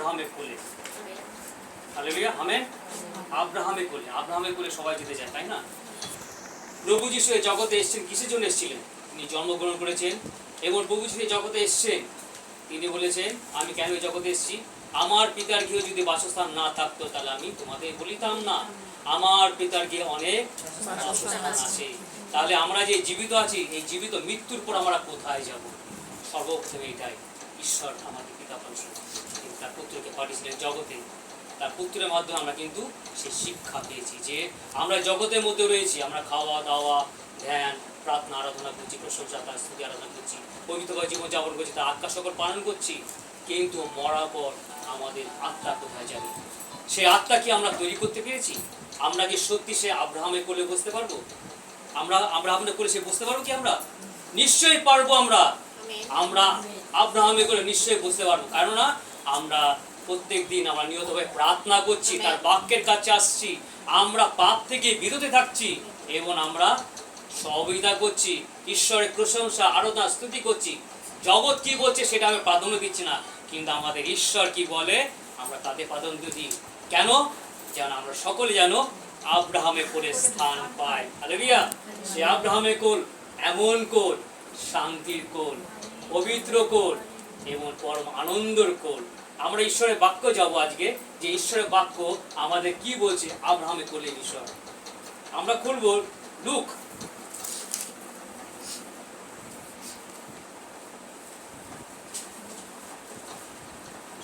আব্রাহামের কোলে hallelujah, amen? আব্রাহামের কোলে আব্রাহামের কোলে সবাই যেতে চায় তাই না? প্রভু যিশু এই জগতে এসেছেন, কিসের জন্য এসেছিলেন? তিনি জন্মগ্রহণ করেছেন এবং প্রভু যিশু জগতে এসেছেন। তিনি বলেছেন, আমি কেন এই জগতে এসেছি? আমার পিতার গৃহে যদি বাসস্থান না থাকতো, তাহলে আমি তোমাদের বলিতাম না। আমার পিতার গৃহে অনেক বাসস্থান আছে। তাহলে আমরা যে জীবিত আছি, এই জীবিত মৃত্যুর পর আমরা কোথায় যাব? সর্বপ্রথমে এটাই, ঈশ্বর আমাদের পিতা পরমেশ্বর তিনি তার পুত্রকে পাঠিয়েছিলেন জগতে। তার পুত্রের মাধ্যমে আমরা কিন্তু সে শিক্ষা পেয়েছি যে আমরা জগতের মধ্যে রয়েছি। আমরা খাওয়া দাওয়া ধ্যান প্রার্থনা আরাধনা করছি প্রশংসা তার স্তুতি আরাধনা করছি পবিত্রভাবে জীবনযাপন করছি তার আত্মা সকল পালন করছি। কিন্তু মরার পর আমাদের আত্মা কোথায় যাবে সেই আত্মা কি আমরা তৈরি করতে পেরেছি? আমরা কি সত্যি সে আব্রাহামে কোলে বসতে পারব? আমরা আব্রাহামের কোলে সে বসতে পারব কি আমরা? নিশ্চয়ই পারব আমরা। আমরা আব্রাহামে করে নিশ্চয়ই বুঝতে পারব। কেননা আমরা প্রত্যেক দিন আমরা নিয়তভাবে প্রার্থনা করছি তার বাক্যের কাছে আসছি আমরা পাপ থেকে বিরত থাকছি এবং আমরা সহযোগিতা করছি ঈশ্বরের প্রশংসা আরাধনা স্তুতি করছি। জগৎ কি বলছে সেটা আমি প্রাধান্য দিচ্ছি না কিন্তু আমাদের ঈশ্বর কি বলে আমরা তাতে প্রাধান্য দিই। কেন? যেন আমরা সকলে যেন আব্রাহামে করে স্থান পাই। হালেলুয়া সে আব্রাহামে কোল এমন কোল শান্তির কোল পবিত্র কোল এবং পরম আনন্দর কোল। আমরা ঈশ্বরের বাক্য যাব আজকে, যে ঈশ্বরের বাক্য আমাদের কি বলছে আব্রাহামে কোলের বিষয় আমরা খুলব লুক।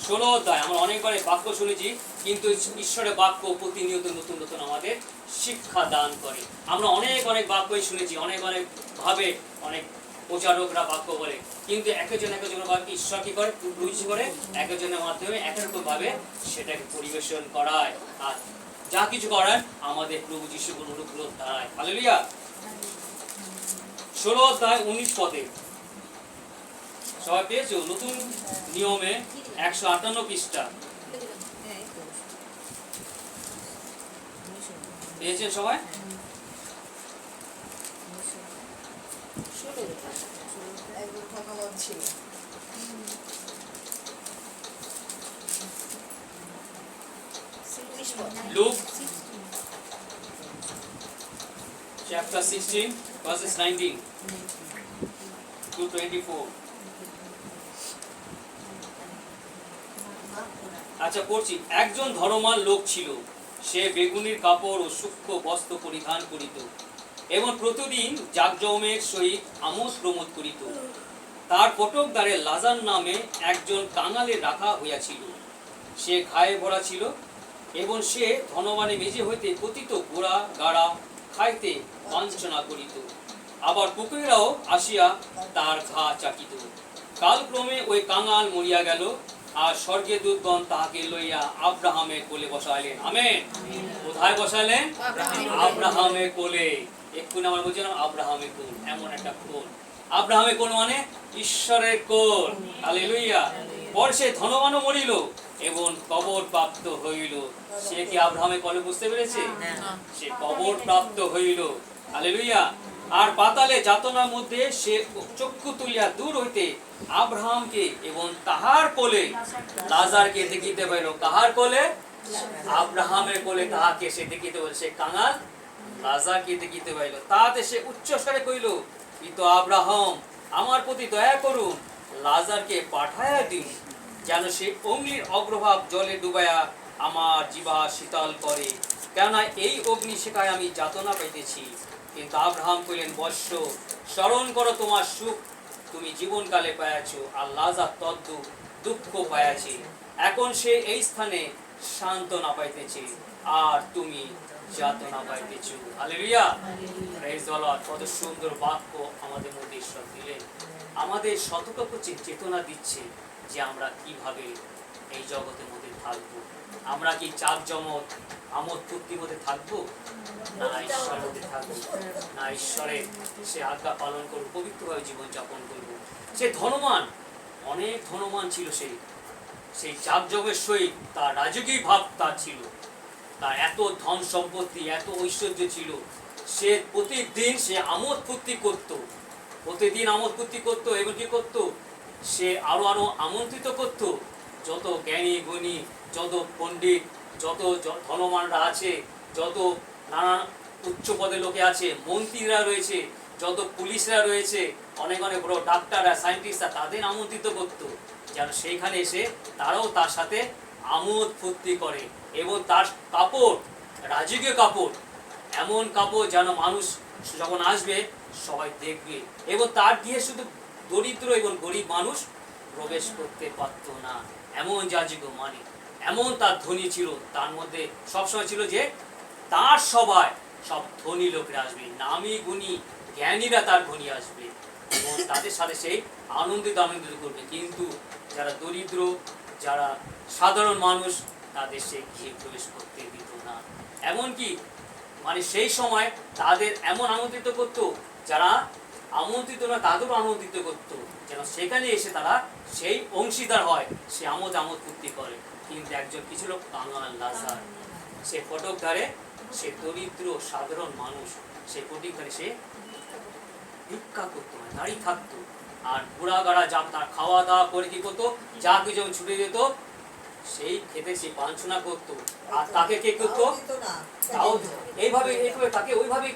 ষোলো অধ্যায়, আমরা অনেকবার বাক্য শুনেছি, কিন্তু ঈশ্বরের বাক্য প্রতিনিয়ত নতুন নতুন আমাদের শিক্ষা দান করে। আমরা অনেক অনেক বাক্যই শুনেছি, অনেক অনেক ভাবে অনেক প্রচারকরা বাক্য বলে। কিন্তু একজন একজন বাক্য ঈশ্বর কি করে? রুচি করে একজনের মাধ্যমে এক ভাবে সেটাকে পরিবেশন করায়। আর যা কিছু করায় আমাদের প্রভু যিশুর অনুগ্রহ দ্বারায় হালেলুয়া ষোলো অধ্যায় উনিশ পদে। সবাই পেয়েছ? নতুন নিয়মে একশো আটান্ন পৃষ্ঠা। পেয়েছেন সবাই? ছিল। লুক chapter 16 verses 19 to 24 আচ্ছা পড়ছি। একজন ধর্মাল লোক ছিল। সে বেগুনির কাপড় ও সূক্ষ্ম বস্ত্র পরিধান করিত এবং প্রতিদিন জাকজমের সহিত আমোদ প্রমোদ করিত। তার ফটক দ্বারে লাজার নামে একজন কাঙালে রাখা হইয়াছিল। সে ঘায়ে ভরা ছিল এবং সে ধনবানে মেজে হইতে পতিত গোড়া গাড়া খাইতে বাঞ্ছনা করিত। আবার পুকুরেরাও আসিয়া তার ঘা চাকিত কালক্রমে ওই কাঙাল মরিয়া গেল আর স্বর্গে দূতগণ তাহাকে লইয়া আব্রাহামের কোলে বসাইলেন। আমেন। কোথায় বসাইলেন? আব্রাহামের কোলে। এক্ষুনি আমার বলছিলাম আব্রাহামের কোল এমন একটা কোল। আব্রাহামের কোন মানে? ঈশ্বরের কোল। হালেলুইয়া পর সে ধনবানও মরিল এবং কবর প্রাপ্ত হইল। সে কি আব্রাহামের কোলে বুঝতে পেরেছে? সে কবর প্রাপ্ত হইল। হালেলুইয়া আর পাতালে যাতনার মধ্যে সে চক্ষু তুলিয়া দূর হইতে আব্রাহামকে এবং তাহার কোলে লাজারকে দেখিতে পাইল। কাহার কোলে? আব্রাহামের কোলে তাহাকে সে দেখিতে পাইল। সে কাঙাল। লাজারকে দেখিতে পাইল। তাহাতে সে উচ্চস্বরে কইল কিন্তু আব্রাহাম, আমার প্রতি দয়া করুন, লাজারকে পাঠায়া দিন, যেন সে অগ্নির অগ্রভাব জলে ডুবায়া আমার জিবা শীতল করে। কেননা এই অগ্নি শেখায় আমি যাতনা পাইতেছি। কিন্তু আব্রাহাম কইলেন বৎস, স্মরণ করো তোমার সুখ। তুমি জীবনকালে পায়াছ আর লাজার তদ্দু দুঃখ পায়াছে এখন সে এই স্থানে সান্ত্বনা পাইতেছে। আর তুমি যাতনা পাইতেছ হালেলুয়া প্রেজ দ্য লর্ড কত সুন্দর বাক্য আমাদের মধ্যে ঈশ্বর দিলেন। আমাদের চেতনা দিচ্ছে যে আমরা কীভাবে এই জগতের মধ্যে থাকব। আমরা কি চাপ জমক, আমোদ মধ্যে থাকব? না মধ্যে থাকব। না ঈশ্বরের সে আজ্ঞা পালন করব পবিত্রভাবে জীবন যাপন করব। সে ধনমান অনেক ধনমান ছিল সেই সেই জাগজগের সহিত তার রাজকীয় ভাব তার ছিল। তার এত ধন সম্পত্তি, এত ঐশ্বর্য ছিল। সে প্রতিদিন সে আমোদ ফুর্তি করত। প্রতিদিন আমোদ ফুর্তি করতো এবং কি করতো? সে আরও আরও আমন্ত্রিত করত। যত জ্ঞানী, গুণী, যত পণ্ডিত, যত ধনমানরা আছে, যত নানান উচ্চ পদে লোকে আছে, মন্ত্রীরা রয়েছে, যত পুলিশরা রয়েছে, অনেক অনেক বড় ডাক্তাররা, সায়েন্টিস্টরা তাদের আমন্ত্রিত করতো। যেন সেইখানে এসে তারাও তার সাথে আমোদ ফুর্তি করে। এবং তার কাপড়, রাজকীয় কাপড়, এমন কাপড় যেন মানুষ যখন আসবে, সবাই দেখবে। এবং তার দিয়ে শুধু দরিদ্র এবং গরিব মানুষ প্রবেশ করতে পারতো না। এমন যাজক মানে এমন তার ধনী ছিল। তার মধ্যে সবসময় ছিল যে, তার সবাই সব ধনী লোকরা আসবে। নামি গুণী, জ্ঞানীরা তার ধনী আসবে। এবং তাদের সাথে সেই আনন্দিত আনন্দিত করবে। কিন্তু যারা দরিদ্র, যারা সাধারণ মানুষ তাদের সে গৃহে প্রবেশ করতে দিত না। এমনকি মানে সেই সময় তাদের এমন আমন্ত্রিত করতো, যারা আমন্ত্রিত না, তাদেরও আমন্ত্রিত করতো, যেন সেখানে এসে তারা সেই অংশীদার হয়, সে আমোদ আমোদ ফুর্তি করে। কিন্তু একজন কিছু লোক কাঙাল লাজার সে ফটক ধারে সে দরিদ্র, সাধারণ মানুষ, সে ফটিক ধারে সে ভিক্ষা করতো মানে দাঁড়িয়ে থাকতো। আর ঘোড়া গাড়া যা তার খাওয়া দাওয়া করে কি করতো, যা কিছু ছুটে যেত সেই খেতে সে বাঞ্ছনা করতো। আর তাকে কে করতো? তাও এইভাবে এইভাবে তাকে ওইভাবে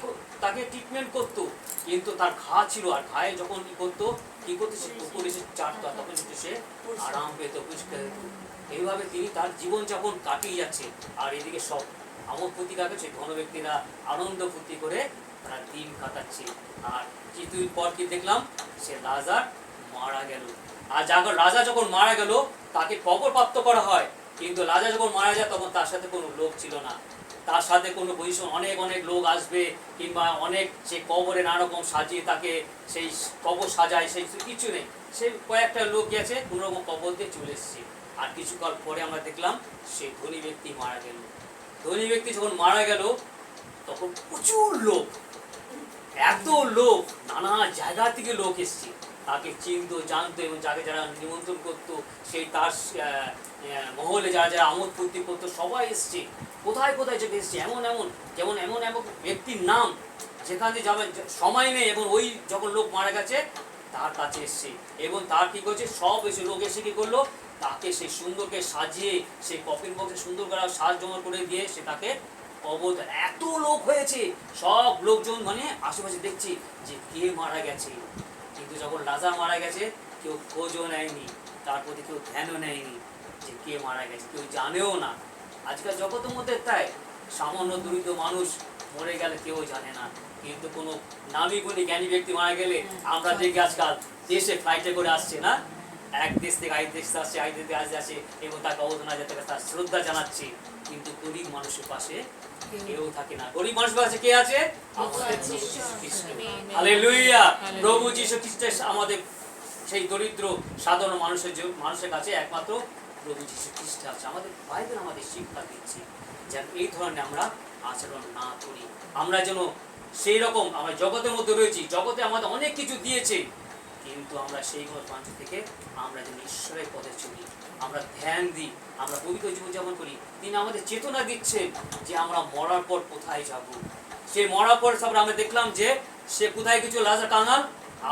তাকে ট্রিটমেন্ট করতো। কিন্তু তার ঘা ছিল আর ঘায়ে যখন কি করতো কি করতো সে কুকুর এসে চাটতো তখন একটু সে আরাম পেত পুষ্কার এইভাবে তিনি তার জীবন যাপন কাটিয়ে যাচ্ছে। আর এদিকে সব আমোদ ফুর্তি কাটাচ্ছে ঘন ব্যক্তিরা আনন্দ ফুর্তি করে তারা দিন কাটাচ্ছে। আর কিছুদিন পর কি দেখলাম সে রাজার মারা গেল। আর যখন রাজা যখন মারা গেল তাকে কবর প্রাপ্ত করা হয়। কিন্তু রাজা যখন মারা যায়, তখন তার সাথে কোনো লোক ছিল না। তার সাথে কোনো পজিশন অনেক অনেক লোক আসবে কিংবা অনেক সে কবরে নানা রকম সাজিয়ে তাকে সেই কবর সাজায়, সেই কিছু নেই। সে কয়েকটা লোক গেছে কোনো রকম কবর দিয়ে চলে এসছে। আর কিছুকাল পরে আমরা দেখলাম সেই ধনী ব্যক্তি মারা গেল। ধনী ব্যক্তি যখন মারা গেল, তখন প্রচুর লোক। এত লোক, নানা জায়গা থেকে লোক এসছে। তাকে চিনতো, জানতো এবং যাকে যারা নিমন্ত্রণ করতো, সেই তার মহলে যারা যারা আমোদ ফুর্তি করতো, সবাই এসছে। কোথায় কোথায় যে এসছে? এমন এমন, যেমন, এমন এমন ব্যক্তির নাম যেখান যেখানে যাবে সময় নেই এবং ওই যখন লোক মারা গেছে, তার কাছে এসছে। এবং তার কি করছে? সব এসে, লোক এসে কি করল? তাকে সেই সুন্দরকে সাজিয়ে সেই কফিন বক্সে সুন্দর করে সাজ জমা করে দিয়ে সে তাকে অবত এত লোক হয়েছে। সব লোকজন মানে আশেপাশে দেখছি যে কে মারা গেছে। কিন্তু যখন রাজা মারা গেছে, কেউ খোঁজও নেয়নি, তার প্রতি কেউ ধ্যানও নেয়নি যে কে মারা গেছে, কেউ জানেও না। আজকাল জগতের মধ্যে তাই, সামান্য দরিদ্র মানুষ মরে গেলে কেউ জানে না। কিন্তু কোনো নামি গুণী জ্ঞানী ব্যক্তি মারা গেলে আমরা দেখি আজকাল দেশে ফ্লাইটে করে আসছে না? এক দেশ থেকে আরেক দেশ আসছে আরেক দেশ থেকে আসছে আসে এবং তাকে অবদান অবদানা যাতে তার শ্রদ্ধা জানাচ্ছে। কিন্তু গরিব মানুষের পাশে কেউ থাকে না। গরিব মানুষের পাশে কে আছে? আমাদের প্রভু যীশু খ্রিস্ট। আমাদের সেই দরিদ্র সাধারণ মানুষের যে- মানুষের কাছে একমাত্র প্রভু যীশু খ্রিস্ট আছে। আমাদের বাইবেল আমাদের শিক্ষা দিচ্ছে যেন এই ধরনের আমরা আচরণ না করি। আমরা যেন সেই রকম আমরা জগতের মধ্যে রয়েছি জগতে আমাদের অনেক কিছু দিয়েছে। কিন্তু আমরা সেইগুলো প্রান্ত থেকে আমরা যেন ঈশ্বরের পথে চলি, আমরা ধ্যান দিই, আমরা পবিত্র জীবনযাপন করি। তিনি আমাদের চেতনা দিচ্ছেন যে আমরা মরার পর কোথায় যাব। সে মরার পর তারপর আমরা দেখলাম যে সে কোথায় কিছু লাজা কাঙাল?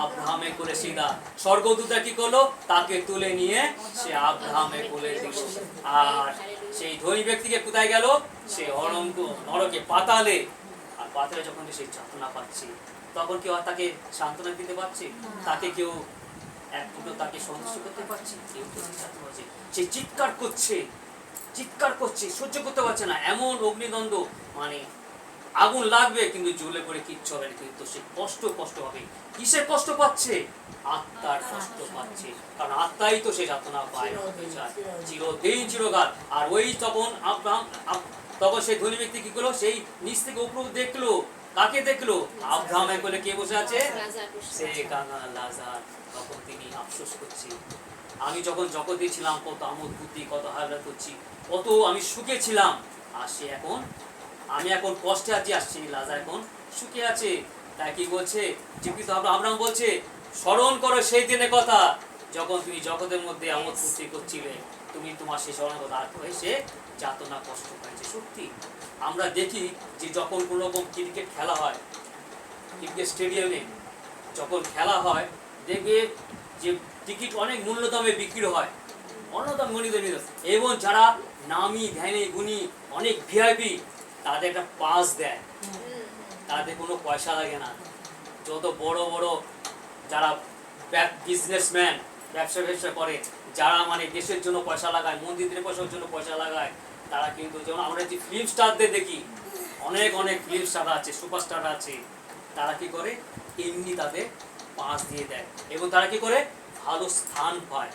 আব্রাহামে করে সিধা। স্বর্গদূতা কি করল? তাকে তুলে নিয়ে সে আব্রাহামে কোলে দিল। আর সেই ধনী ব্যক্তিকে কোথায় গেল? সে অনন্ত নরকে পাতালে। আর পাতালে যখন সে যাতনা পাচ্ছে তখন কেউ তাকে সান্ত্বনা দিতে পারছে তাকে কেউ এক দুটো তাকে সন্তুষ্ট করতে পারছে কেউ যাতনা সে চিৎকার করছে চিৎকার করছে সহ্য করতে পারছে না। এমন অগ্নিদ্বন্দ্ব মানে আগুন লাগবে কিন্তু জ্বলে পড়ে কিচ্ছু হবে না। কিন্তু সে কষ্ট কষ্ট হবে কিসের কষ্ট পাচ্ছে? আত্মার কষ্ট পাচ্ছে। কারণ আত্মাই তো সে যাতনা পায়। চিরদিন চিরকাল। আর ওই তখন আব্রাহাম তখন সেই ধনী ব্যক্তি কি করল? সেই নিচ থেকে উপর দেখল কাকে দেখল? আব্রাহামের কোলে কে বসে আছে? সে কাঙাল লাজার তখন তিনি আফসোস করছে আমি যখন জগতে ছিলাম কত আমোদ বুদ্ধি কত হাল্লা করছি কত আমি সুখে ছিলাম। আর সে এখন? আমি এখন কষ্টে আছি আর সেই লাজা এখন সুখে আছে। তাই কি বলছে? জীবিত আব্রাহাম বলছে স্মরণ করো সেই দিনের কথা যখন তুমি জগতের মধ্যে আমোদ ফুর্তি করছিলে। তুমি তোমার সেই স্মরণ কথা আর সে যাতনা কষ্ট পাইছে সত্যি আমরা দেখি যে যখন কোনো রকম ক্রিকেট খেলা হয় ক্রিকেট স্টেডিয়ামে যখন খেলা হয়, দেখবে যে টিকিট অনেক মূল্য দামে বিক্রি হয়। অন্যতম গণিত এবং যারা নামি ধ্যানে গুণী, অনেক ভিআইপি তাদের একটা পাস দেয়। তাদের কোনো পয়সা লাগে না। যত বড় বড় যারা বিজনেসম্যান ব্যবসা ব্যবসা করে, যারা মানে দেশের জন্য পয়সা লাগায় মন্দিরের পয়সার জন্য পয়সা লাগায় তারা কিন্তু যেমন আমরা যে ফিল্ম স্টারদের দেখি, অনেক অনেক ফিল্ম স্টার আছে সুপারস্টার আছে, তারা কি করে? এমনি তাদের পাস দিয়ে দেয়। এবং তারা কি করে? ভালো স্থান পায়।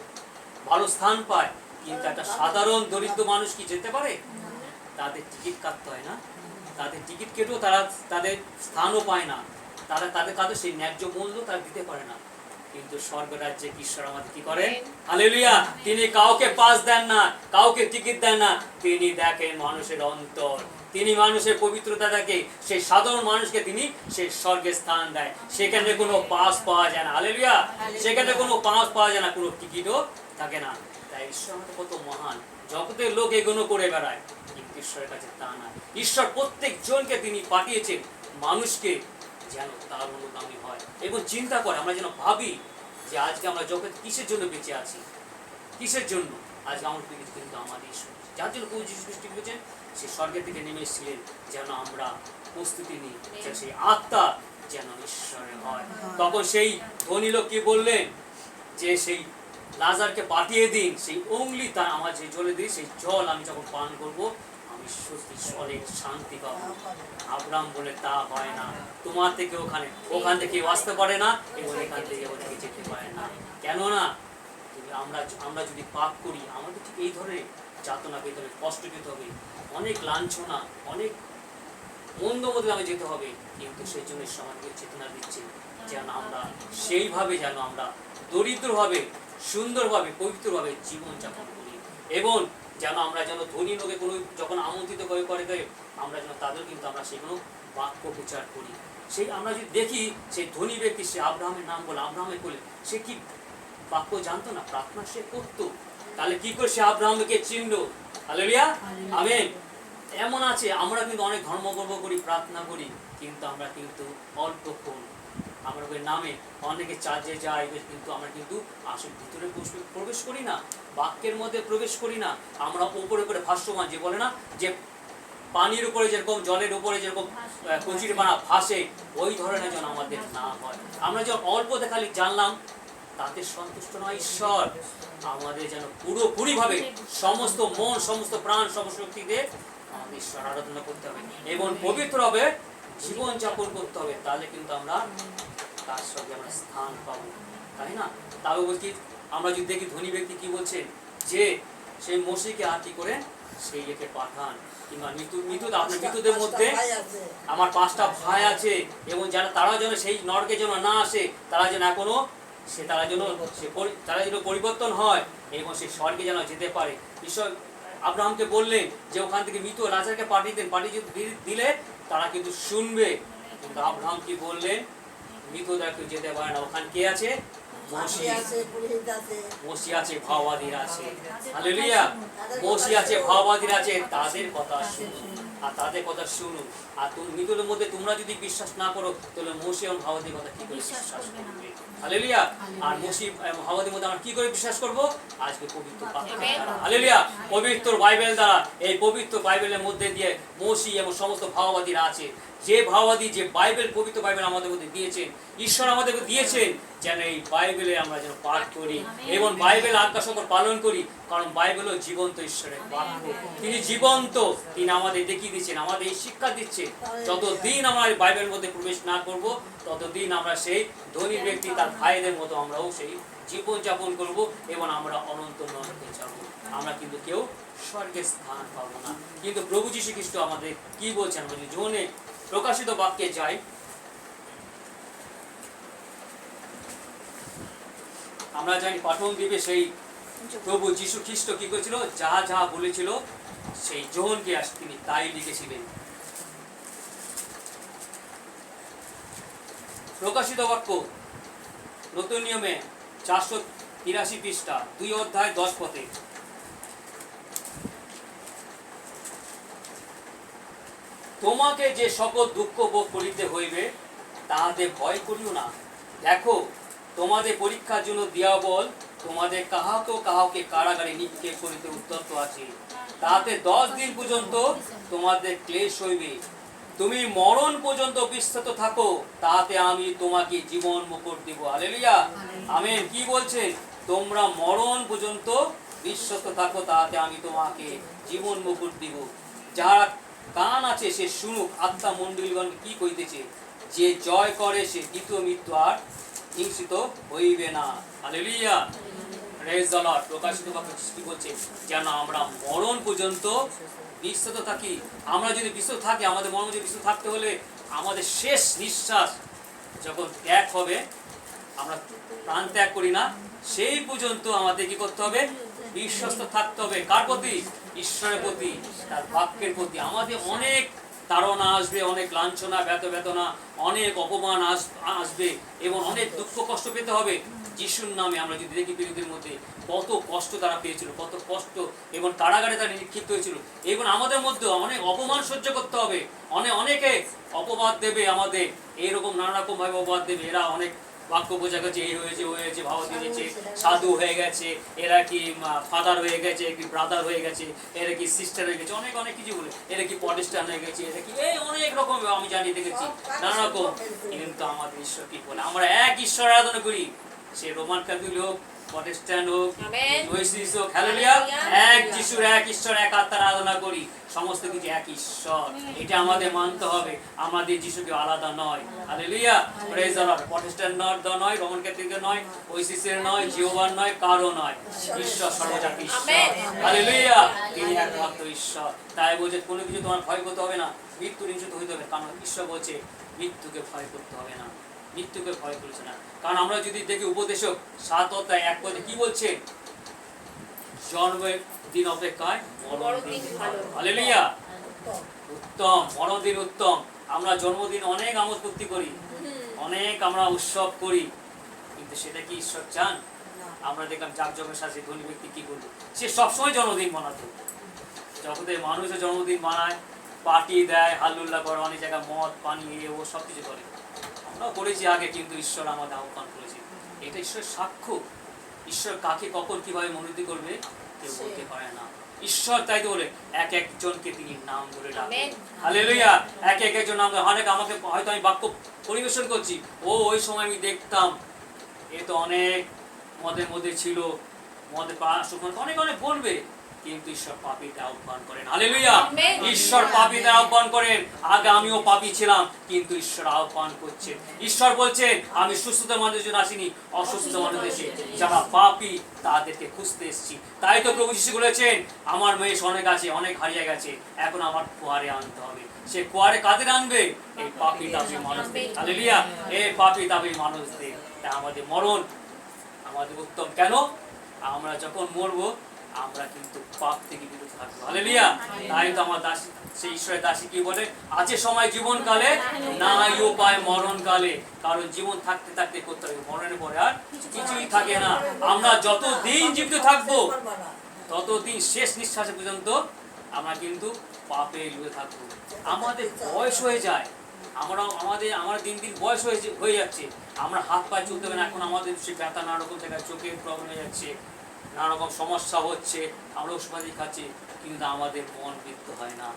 ভালো স্থান পায়। কিন্তু একটা সাধারণ দরিদ্র মানুষ কি যেতে পারে? তাদের টিকিট কাটতে হয় না। তাদের টিকিট কেটেও তারা তাদের স্থানও পায় না। তারা, তাদের কাছে সেই ন্যায্য মূল্য তারা দিতে পারে না। কিন্তু স্বর্গরাজ্যে ঈশ্বর আমাদের কি করেন? হালেলুয়া! তিনি কাউকে পাস দেন না কাউকে টিকিট দেন না তিনি দেখেন মানুষের অন্তর। তিনি মানুষের পবিত্রতা দেখে সেই সাধারণ মানুষকে তিনি সেই স্বর্গে স্থান দেয়। সেখানে কোনো পাস পাওয়া যায় না। হালেলুয়া! সেখানে কোনো পাস পাওয়া যায় না কোনো টিকিটও থাকে না। তাই ঈশ্বর আমাদের কত মহান। জগতের লোক এগুলো করে বেড়ায় কিন্তু ঈশ্বরের কাছে তা না। ঈশ্বর প্রত্যেক জনকে তিনি পাঠিয়েছেন মানুষকে যেন তার অনুগামী হয়। এবং চিন্তা করে আমরা যেন ভাবি যে আজকে আমরা জগৎ কিসের জন্য বেঁচে আছি? কিসের জন্য? আজকে আমার পৃথিবী কিন্তু আমাদের ঈশ্বর যার জন্য প্রভু যীশু খ্রিস্ট বলেছেন? সে স্বর্গের থেকে নেমে এসেছিলেন যেন আমরা প্রস্তুতি নিই যে সেই আত্মা যেন ঈশ্বরের হয়। তখন সেই ধনী লোক কি বললেন? যে সেই লাজারকে পাঠিয়ে দিন সেই অঙ্গলি তার আমার যে জলে দিই সেই জল আমি যখন পান করব অনেক শান্তি পাবো। আব্রাম বলে, তা হয় না। তোমার থেকে ওখানে, ওখান থেকে আসতে পারে না এবং এখান থেকে ওদিকে যেতে পারে না। কেননা, যদি আমরা আমরা যদি পাপ করি, আমাদের ঠিক এই ধরনের যাতনা পেতে হবে কষ্ট পেতে হবে। অনেক লাঞ্ছনা, অনেক মন্দ আমি যেতে হবে। কিন্তু সেই জন্য সমাজকে চেতনা দিচ্ছে যেন আমরা সেইভাবে, যেন আমরা দরিদ্রভাবে, সুন্দরভাবে, পবিত্রভাবে জীবনযাপন করি। এবং যেন আমরা যেন ধনী লোকে কোনো যখন আমন্ত্রিত করে করে আমরা যেন তাদের কিন্তু আমরা সেগুলো বাক্য প্রচার করি। সেই আমরা যদি দেখি সেই ধনী ব্যক্তি সে আব্রাহামের নাম বলে আব্রাহামের বলে সে কি বাক্য জানতো না? প্রার্থনা সে করতো। তাহলে কি করে সে আব্রাহামকে চিনলো? হালেলুয়া। আমেন। এমন আছে আমরা কিন্তু অনেক ধর্মকর্ম করি প্রার্থনা করি কিন্তু আমরা কিন্তু অল্প অল্পক্ষণ আমরা ওই নামে অনেকে চার্জে যাই কিন্তু আমরা কিন্তু আসল ভিতরে প্রবেশ- করি না বাক্যের মধ্যে প্রবেশ করি না। আমরা উপরে উপরে ভাষ্যমান যে বলে না যে পানির উপরে যেরকম জলের উপরে যেরকম কচুর বানা ভাসে ওই ধরনের যেন আমাদের না হয়। আমরা যখন অল্পতে খালি জানলাম তাতে সন্তুষ্ট নয় ঈশ্বর। আমাদের যেন পুরোপুরি ভাবে সমস্ত মন সমস্ত প্রাণ সমস্ত শক্তি দিয়ে আমাদের ঈশ্বর আরাধনা করতে হবে। এবং পবিত্র হবে জীবন যাপন করতে হবে। তাহলে কিন্তু আমরা তার সঙ্গে আমরা স্থান পাবো তাই না? তাও বলছি আমরা যদি দেখি ধনী ব্যক্তি কি বলছেন যে সেই মসিকে আর কি করেন সেই একে পাঠান। কিংবা মৃত্যু মৃত্যু আপনার মৃত্যুদের মধ্যে আমার পাঁচটা ভাই আছে এবং যারা তারা যেন সেই নরকে যেন না আসে তারা যেন এখনও সে তারা যেন সে তারা যেন পরিবর্তন হয় এবং সে স্বর্গে যেন যেতে পারে। ঈশ্বর আব্রাহামকে বললেন যে ওখান থেকে মৃত রাজাকে পাঠিয়ে দেন পাঠিয়ে দিলে তারা কিন্তু শুনবে। কিন্তু আব্রাহাম কি বললেন? মৃতরা কেউ যেতে পারে না ওখানে কে আছে মসি মসি আছে ভাওবাদীরা আছে। হালেলুয়া। মসি আছে। ভাওবাদীর আছে। তাদের কথা শুনুন আর তাদের কথা শুনুন আর মৃতদের মধ্যে তোমরা যদি বিশ্বাস না করো তাহলে মসি এবং ভাওবাদীর কথা কি করে বিশ্বাস করবে হালেলুয়া। আর মসি এবং ভাওবাদীর মধ্যে আমরা কি করে বিশ্বাস করব? আজকে পবিত্র হালেলুয়া। পবিত্র বাইবেল দ্বারা এই পবিত্র বাইবেলের মধ্যে দিয়ে মসি এবং সমস্ত ভাওবাদীরা আছে। যে ভাওবাদী যে বাইবেল পবিত্র বাইবেল আমাদের মধ্যে দিয়েছেন ঈশ্বর আমাদেরকে দিয়েছেন যেন এই বাইবেলে আমরা যেন পাঠ করি এবং বাইবেল আজ্ঞা সকল পালন করি, কারণ বাইবেল হলো জীবন্ত ঈশ্বরের বাক্য তিনি জীবন্ত, তিনি আমাদের দেখিয়ে দিচ্ছেন, আমাদের এই শিক্ষা দিচ্ছেন। যতদিন আমরা এই বাইবেলের মধ্যে প্রবেশ না করব, ততদিন আমরা সেই ধনী ব্যক্তি, তার ভাইদের মতো আমরাও সেই জীবন যাপন করব এবং আমরা অনন্ত নরকে যাব। আমরা কিন্তু কেউ স্বর্গের স্থান পাবো না। কিন্তু প্রভু যীশু খ্রিস্ট আমাদের কি বলছেন? যদি জোনে প্রকাশিত বাক্যে যাই আমরা জানি পাঠন দ্বীপে সেই প্রভু যীশু খ্রিস্ট কি করেছিল? যা যা বলেছিল, সেই জোহনকে আস, তিনি তাই লিখেছিলেন। প্রকাশিত বাক্য, নতুন নিয়মে চারশো তিরাশি পৃষ্ঠা, দুই অধ্যায়, দশ পথে তোমাকে যে সকল দুঃখ ভোগ করিতে হইবে, তাহাতে ভয় করিও না। দেখো তোমাদের পরীক্ষার জন্য দিয়াবল তোমাদের কাহাকেও কাহাকে কারাগারে নিক্ষেপ করিতে উদ্যত আছে। তাতে দশ দিন পর্যন্ত তোমাদের ক্লেশ হইবে। তুমি মরণ পর্যন্ত বিস্তৃত থাকো তাতে আমি তোমাকে জীবন মুকুট দিব। Hallelujah amen. কি বলছেন? তোমরা মরণ পর্যন্ত বিশ্বস্ত থাকো তাতে আমি তোমাকে জীবন মুকুট দিব। যারা কান আছে সে শুনুক। আত্মা মন্ডলীগণ কি কইতেছে? যে জয় করে সে দ্বিতীয় মৃত্যু আর হিংসিত হইবে না। দ্য লর্ড প্রকাশিত বাক্য বলছে যেন আমরা মরণ পর্যন্ত বিশ্বত থাকি। আমরা যদি বিশ্ব থাকি, আমাদের মরণ যদি বিশ্ব থাকতে হলে আমাদের শেষ নিঃশ্বাস যখন ত্যাগ হবে, আমরা প্রাণ ত্যাগ করি না। সেই পর্যন্ত আমাদের কি করতে হবে? বিশ্বস্ত থাকতে হবে। কার প্রতি? ঈশ্বরের প্রতি, তার বাক্যের প্রতি। আমাদের অনেক তাড়না আসবে, অনেক লাঞ্ছনা, ব্যথ, বেদনা, অনেক অপমান আস- আসবে এবং অনেক দুঃখ, কষ্ট পেতে হবে। যিশুর নামে আমরা যদি দেখি পৃথিবীর মধ্যে কত কষ্ট তারা পেয়েছিল, কত কষ্ট এবং কারাগারে তারা নিক্ষিপ্ত হয়েছিল। এবং আমাদের মধ্যে অনেক অপমান সহ্য করতে হবে। অনেক অনেকে অপবাদ দেবে আমাদের এইরকম নানা রকমভাবে অপবাদ দেবে। এরা অনেক বাক্য বোঝা গেছে, এই হয়েছে ওই হয়েছে ভাব দিয়েছে সাধু হয়ে গেছে, এরা কি ফাদার হয়ে গেছে, কি ব্রাদার হয়ে গেছে, এরা কি সিস্টার হয়ে গেছে, অনেক অনেক কিছু বলে, এরা কি পটেস্টান হয়ে গেছে, এরা কি, এই অনেক রকম আমি জানিয়ে দেখেছি, নানা রকম। কিন্তু আমাদের ঈশ্বর কি বলে? আমরা এক ঈশ্বর আরাধনা করি, সে রোমান ক্যাথলিক হোক প্রটেস্ট্যান্ট হোক। ওয়েসলিস হোক হ্যালেলুয়া। এক যিশুর এক ঈশ্বর এক আত্মার আরাধনা করি। সমস্ত কিছু এক ঈশ্বর। এটা আমাদের মানতে হবে। আমাদের যিশুকে আলাদা নয়। প্রেজ দ্য লর্ড নয় দ নয় রোমান ক্যাথলিকের নয় নয় জিওবার নয় কারও নয়। ঈশ্বর সর্বজাতি ঈশ্বর। তিনি একমাত্র ঈশ্বর। তাই বলছে কোনো কিছু তোমার ভয় করতে হবে না। মৃত্যু নিশ্চিত হইতে হবে কারণ ঈশ্বর বলছে মৃত্যুকে ভয় করতে হবে না। মৃত্যুকে ভয় করেছে না। কারণ আমরা যদি দেখি উপদেশক সাত অধ্যায় এক পদে কি বলছে? জন্মের দিন অপেক্ষায় হালেলুয়া। উত্তম মরণ দিন উত্তম। আমরা জন্মদিন অনেক আমোদ ফুর্তি করি। অনেক আমরা উৎসব করি। কিন্তু সেটা কি ঈশ্বর চান? আমরা দেখলাম জাকজমের সাথে ধনী ব্যক্তি কি করল? সে সবসময় জন্মদিন বানাতো জগতে মানুষের জন্মদিন মানায় পার্টি দেয় হাল্লুল্লাহ করে অনেক জায়গায় মদ পানি এ ও সব কিছু করে। আমরাও করেছি আগে কিন্তু ঈশ্বর আমাদের আহ্বান করেছে। এটা ঈশ্বরের সাক্ষ্য। ঈশ্বর কাকে কখন কীভাবে মনোনীত করবে কেউ বলতে পারে না। ঈশ্বর তাই তো বলে এক একজনকে তিনি নাম ধরে ডাকেন। হালেলুয়া! এক এক একজন নাম অনেক আমাকে হয়তো আমি বাক্য পরিবেশন করছি। ও ওই সময় আমি দেখতাম। এ তো অনেক মদের মধ্যে ছিল। মদের পা অনেক অনেক বলবে। কিন্তু ঈশ্বর পাপীতে আহ্বান করেন। আমেন। ঈশ্বর পাপীতে আহ্বান করেন। আগে আমিও পাপী ছিলাম কিন্তু ঈশ্বর আহ্বান করছেন। ঈশ্বর বলছেন আমি সুস্থতার মানুষের জন্য আসিনি অসুস্থ মানুষ এসে যারা পাপী তাদেরকে খুঁজতে এসেছি। তাই তো প্রভু যিশু বলেছেন আমার মেয়ে অনেক আছে অনেক হারিয়ে গেছে এখন আমার কুয়ারে আনতে হবে। সে কুয়ারে কাদের আনবে? এই পাপী দাবি মানুষদের। হালেলুয়া এই পাপী দাবি মানুষদের। তা আমাদের মরণ আমাদের উত্তম। কেন? আমরা যখন মরবো আমরা কিন্তু পাপ থেকে বিরত থাকব। হালেলুয়া। তাই তো আমার দাসী সেই ঈশ্বরের দাসী কি বলে? আছে সময় জীবনকালে নাই উপায় মরণকালে। কারণ জীবন থাকতে থাকতে করতে হবে। মরণের পরে আর কিছুই থাকে না। আমরা যত দিন জীবিত থাকব ততদিন শেষ নিঃশ্বাস পর্যন্ত আমরা কিন্তু পাপে লুয়ে থাকব। আমাদের বয়স হয়ে যায়। আমরা আমাদের আমার দিন দিন বয়স হয়ে হয়ে যাচ্ছে। আমরা হাত পায়ে চলতে হবে না। এখন আমাদের সে ব্যথা নানা রকম জায়গায় চোখের প্রবলেম হয়ে যাচ্ছে। নানা রকম সমস্যা হচ্ছে আমরা ওষুধ খাচ্ছি কিন্তু আমাদের মন বৃদ্ধ হয় না।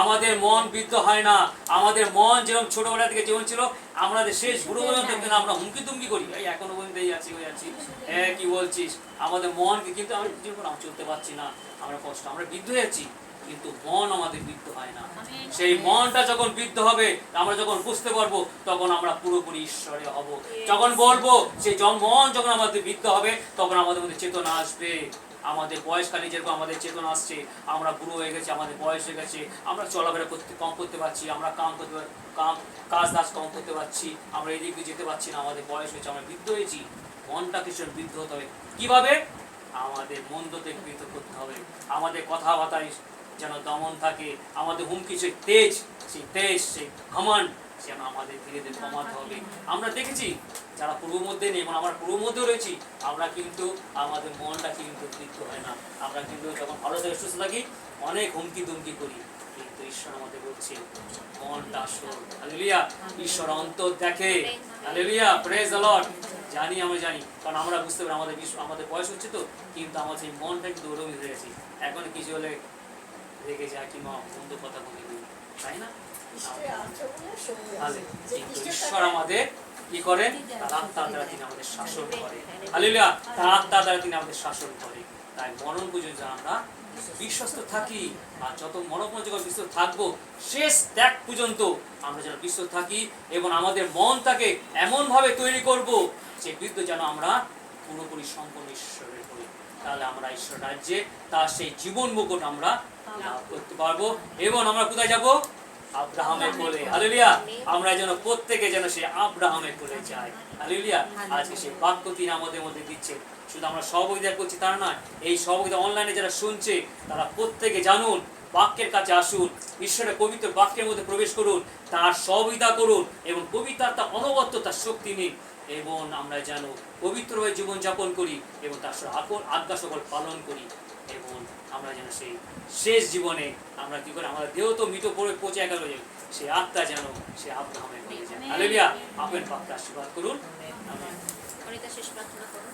আমাদের মন বৃদ্ধ হয় না। আমাদের মন যেমন ছোটবেলা থেকে যেমন ছিল আমাদের শেষ বুড়ো পর্যন্ত কিন্তু আমরা হুমকি তুমকি করি। এই এখনও পর্যন্ত এই আছি ওই আছি। হ্যাঁ কি বলছিস? আমাদের মন কিন্তু আমরা চলতে পারছি না। আমরা কষ্ট আমরা বৃদ্ধ হয়েছি যাচ্ছি কিন্তু মন আমাদের বৃদ্ধ হয় না। সেই মনটা যখন বৃদ্ধ হবে আমরা যখন বুঝতে পারব তখন আমরা পুরোপুরি ঈশ্বরে হব। যখন বলব সেই মন যখন আমাদের বৃদ্ধ হবে তখন আমাদের মধ্যে চেতনা আসবে। আমাদের বয়সকালে যেরকম আমাদের চেতনা আসছে আমরা বুড়ো হয়ে গেছে আমাদের বয়স হয়ে গেছে আমরা চলাফেরা করতে কম করতে পারছি আমরা কাম করতে কাম কাজ দাজ কম করতে পারছি আমরা এদিক যেতে পারছি না আমাদের বয়স হয়েছে আমরা বৃদ্ধ হয়েছি। মনটা কিছু বৃদ্ধ হতে হবে। কীভাবে? আমাদের মন্দ থেকে বৃদ্ধ করতে হবে। আমাদের কথাবার্তায় যেন দমন থাকে, আমাদের হুমকি সেই তেজ সেই তেজ, সেই ঘমান যেন আমাদের ধীরে ধীরে কমাতে হবে। আমরা দেখেছি যারা পূর্ব মধ্যে নেই, এবং আমরা পূর্ব মধ্যেও রয়েছি, আমরা কিন্তু আমাদের মনটা কিন্তু তৃপ্ত হয় না। আমরা কিন্তু যখন ভালো থেকে সুস্থ থাকি, অনেক হুমকি দুমকি করি। কিন্তু ঈশ্বর আমাদের বলছে, মনটা আসল। হালেলুয়া। ঈশ্বর অন্তর দেখে। হালেলুয়া। প্রেজ লর্ড জানি, আমরা জানি। কারণ আমরা বুঝতে পারি, আমাদের আমাদের বয়স হচ্ছে তো, কিন্তু আমার সেই মনটা একটু ওরমই হয়ে গেছে এখন কিছু হলে রেগে যায় কিংবা কথা বলে তাই না? ঈশ্বর আমাদের কি করেন? তার আত্মার দ্বারা তিনি আমাদের শাসন করে হালেলুয়া! তার আত্মার দ্বারা তিনি আমাদের শাসন করে তাই মরণ পর্যন্ত আমরা বিশ্বস্ত থাকি আর যত মরণ পর্যন্ত বিশ্বস্ত থাকব শেষ ত্যাগ পর্যন্ত আমরা যেন থাকি এবং আমাদের মনটাকে এমনভাবে তৈরি করব যে বিদ্যুৎ যেন আমরা পুরোপুরি সম্পূর্ণ ঈশ্বরের তাহলে আমরা ঈশ্বর রাজ্যে তার সেই জীবন মুকুট আমরা লাভ করতে পারব। এবং আমরা কোথায় যাব? আব্রাহামের কোলে। হালেলুয়া। আমরা যেন প্রত্যেকে যেন সেই আব্রাহামের কোলে যাই। হালেলুয়া। আজকে সেই বাক্য তিনি আমাদের মধ্যে দিচ্ছে। শুধু আমরা সহযোগিতা করছি তার নয় এই সহযোগিতা অনলাইনে যারা শুনছে তারা প্রত্যেকে জানুন বাক্যের কাছে আসুন ঈশ্বরের পবিত্র বাক্যের মধ্যে প্রবেশ করুন তার সহযোগিতা করুন এবং কবিতার তার অনবদ্য তার শক্তি নিন। এবং আমরা যেন পবিত্রভাবে জীবনযাপন করি এবং তার সাথে আপন আজ্ঞা সকল পালন করি এবং আমরা যেন সেই শেষ জীবনে আমরা কি করি আমাদের দেহ তো মৃত পড়ে পচে গেল যে সেই আত্মা যেন সে আব্রাহামের বলে যায়। হালেলুয়া আপেন পাককে আশীর্বাদ করুন। শেষ প্রার্থনা করুন